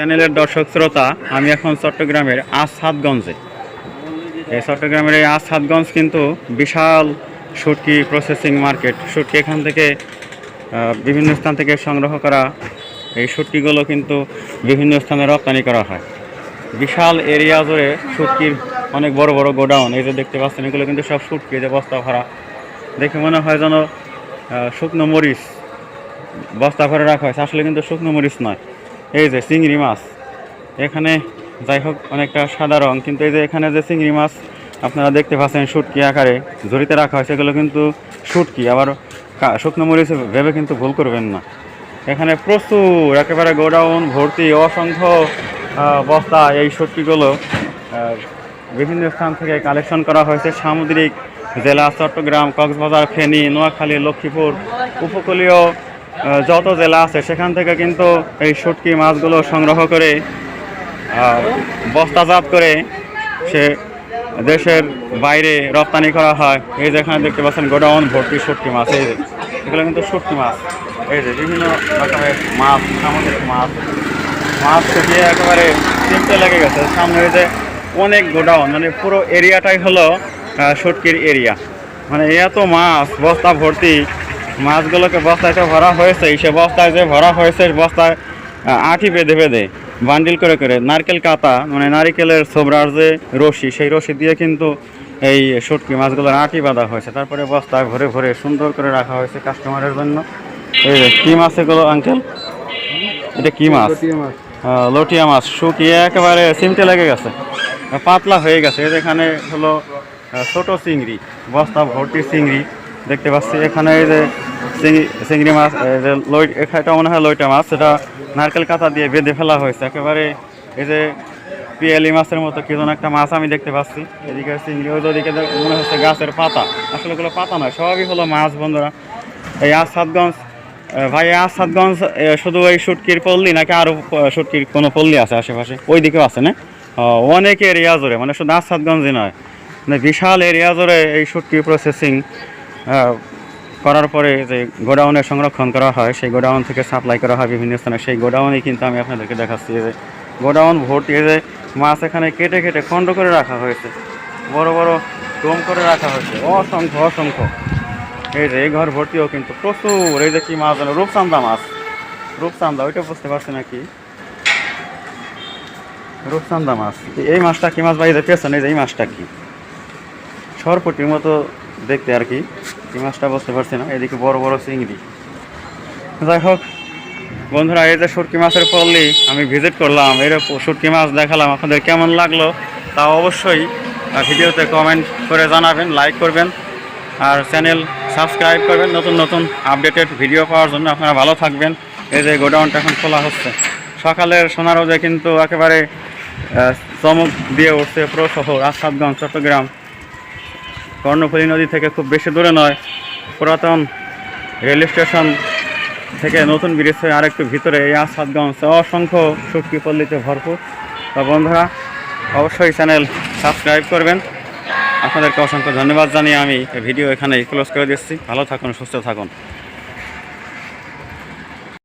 চ্যানেলের দর্শক শ্রোতা, আমি এখন চট্টগ্রামের আসাদগঞ্জে এই চট্টগ্রামের এই আসাদগঞ্জ কিন্তু বিশাল শুটকি প্রসেসিং মার্কেট শুটকি এখান থেকে বিভিন্ন স্থান থেকে সংগ্রহ করা এই শুটকিগুলো কিন্তু বিভিন্ন স্থানে রপ্তানি করা হয়। বিশাল এরিয়া জুড়ে শুটকির অনেক বড় বড় গোডাউন, এই যে দেখতে পাচ্ছেন, এগুলো কিন্তু সব শুটকি যে বস্তা ভরা। দেখে মনে হয় যেন শুকনো মরিচ বস্তা ভরে রাখা হয়েছে। আসলে কিন্তু শুকনো মরিচ নয়। এই যে চিংড়ি মাছ। এখানে যাই হোক, অনেকটা সাদা রং, কিন্তু এই যে এখানে যে চিংড়ি মাছ, আপনারা দেখতে পাচ্ছেন শুটকি আকারে ঝুড়িতে রাখা হয়েছে, এগুলো কিন্তু শুটকি। আবার শুকনো মরিচ ভেবে কিন্তু ভুল করবেন না। এখানে প্রচুর, একেবারে গোডাউন ভর্তি, অসংখ্য বস্তা এই শুটকিগুলো। বিভিন্ন স্থান থেকে কালেকশন করা হয়েছে। সামুদ্রিক জেলা চট্টগ্রাম, কক্সবাজার, ফেনী, নোয়াখালী, লক্ষ্মীপুর, উপকূলীয় যত জেলা আছে, সেখান থেকে কিন্তু এই শুটকি মাছগুলো সংগ্রহ করে বস্তাজাত করে সে দেশের বাইরে রপ্তানি করা হয়। এই যেখানে দেখতে পাচ্ছেন গোডাউন ভর্তি শুটকি মাছ, এই যে। এগুলো কিন্তু শুটকি মাছ। এই যে বিভিন্ন রকমের মাছ, সামুদ্রিক মাছ। মাছ শুকিয়ে একেবারে চিমটে লেগে গেছে। সামনে যে অনেক গোডাউন মানে পুরো এরিয়াটাই হলো শুটকির এরিয়া। মানে এত মাছ, বস্তা ভর্তি মাছগুলোকে বস্তায় তো ভরা হয়েছে সে বস্তায় যে ভরা হয়েছে বস্তায় আটি বেঁধে বেঁধে বান্ডিল করে করে নারকেল কাতা মানে নারিকেলের ছোবরার যে রশি সেই রশি দিয়ে কিন্তু এই শুটকি মাছগুলোর আটি বাঁধা হয়েছে। তারপরে বস্তায় ভরে ভরে সুন্দর করে রাখা হয়েছে কাস্টমারের জন্য। এই যে কী মাছ এগুলো আঙ্কেল? এটা কী মাছ? লটিয়া মাছ। শুকিয়ে একেবারে চিমটে লেগে গেছে পাতলা হয়ে গেছে। এই যেখানে হলো ছোট চিংড়ি বস্তা ভর্তি চিংড়ি। দেখতে পাচ্ছি এখানে এই যে চিংড়ি চিংড়ি মাছ লই এটা মনে হয় লইটা মাছ সেটা নারকেল কাঁথা দিয়ে বেঁধে ফেলা হয়েছে। একেবারে এই যে পিয়ালি মাছের মতো কি যেন একটা মাছ আমি দেখতে পাচ্ছি। এদিকে চিংড়ি যে ওদিকে মনে হচ্ছে গাছের পাতা। আসলে এগুলো পাতা নয়, সবই হলো মাছ বন্ধুরা। এই আসাদগঞ্জ ভাই আসাদগঞ্জ শুধু এই শুটকির পল্লী নাকি আরও শুটকির কোনো পল্লী আছে আশেপাশে? ওই দিকেও আছে না? অনেক এরিয়া জুড়ে মানে শুধু আসাদগঞ্জই নয়। মানে বিশাল এরিয়া জুড়ে এই শুটকি প্রসেসিং করার পরে যে গোডাউনে সংরক্ষণ করা হয়, সেই গোডাউন থেকে সাপ্লাই করা হয় বিভিন্ন স্থানে। সেই গোডাউনেই কিন্তু আমি আপনাদেরকে দেখাচ্ছি যে গোডাউন ভর্তি যে মাছ এখানে কেটে কেটে খণ্ড করে রাখা হয়েছে। বড় বড় ডোম করে রাখা হয়েছে। অসংখ্য অসংখ্য। এই যে এই ঘর ভর্তিও কিন্তু প্রচুর। এই যে কি মাছ জানো রূপচান্দা মাছ। রূপচান্দা ওইটা বুঝতে পারছি নাকি রূপচান্দা মাছ। এই মাছটা কি মাছ যে পেছনে এই যে এই মাছটা কি? সরপটির মতো দেখতে আর কি। এই মাছটা বুঝতে পারছি না। এদিকে বড় বড় চিংড়ি। যাই হোক, বন্ধুরা, এই যে শুটকি মাছের পল্লি আমি ভিজিট করলাম এর শুটকি মাছ দেখালাম, আপনাদের কেমন লাগল তা অবশ্যই ভিডিওতে কমেন্ট করে জানাবেন লাইক করবেন, আর চ্যানেল সাবস্ক্রাইব করবেন। নতুন নতুন আপডেটেড ভিডিও পাওয়ার জন্য আপনারা ভালো থাকবেন। এই যে গোডাউনটা এখন খোলা হচ্ছে। সকালের সোনার রোদে কিন্তু একেবারে চমক দিয়ে উঠছে পুরো শহর আসাদগঞ্জ, চট্টগ্রাম। কর্ণফুলী নদী থেকে খুব বেশি দূরে নয়, পুরাতন রেল স্টেশন থেকে নতুন ব্রিজ হয়ে আরেকটু ভিতরে এই আসাদগঞ্জ। অসংখ্য শুটকি পল্লীতে ভরপুর। তো বন্ধুরা, অবশ্যই চ্যানেল সাবস্ক্রাইব করবেন। আপনাদেরকে অসংখ্য ধন্যবাদ জানিয়ে আমি ভিডিও এখানে ক্লোজ করে দিচ্ছি। ভালো থাকুন, সুস্থ থাকুন।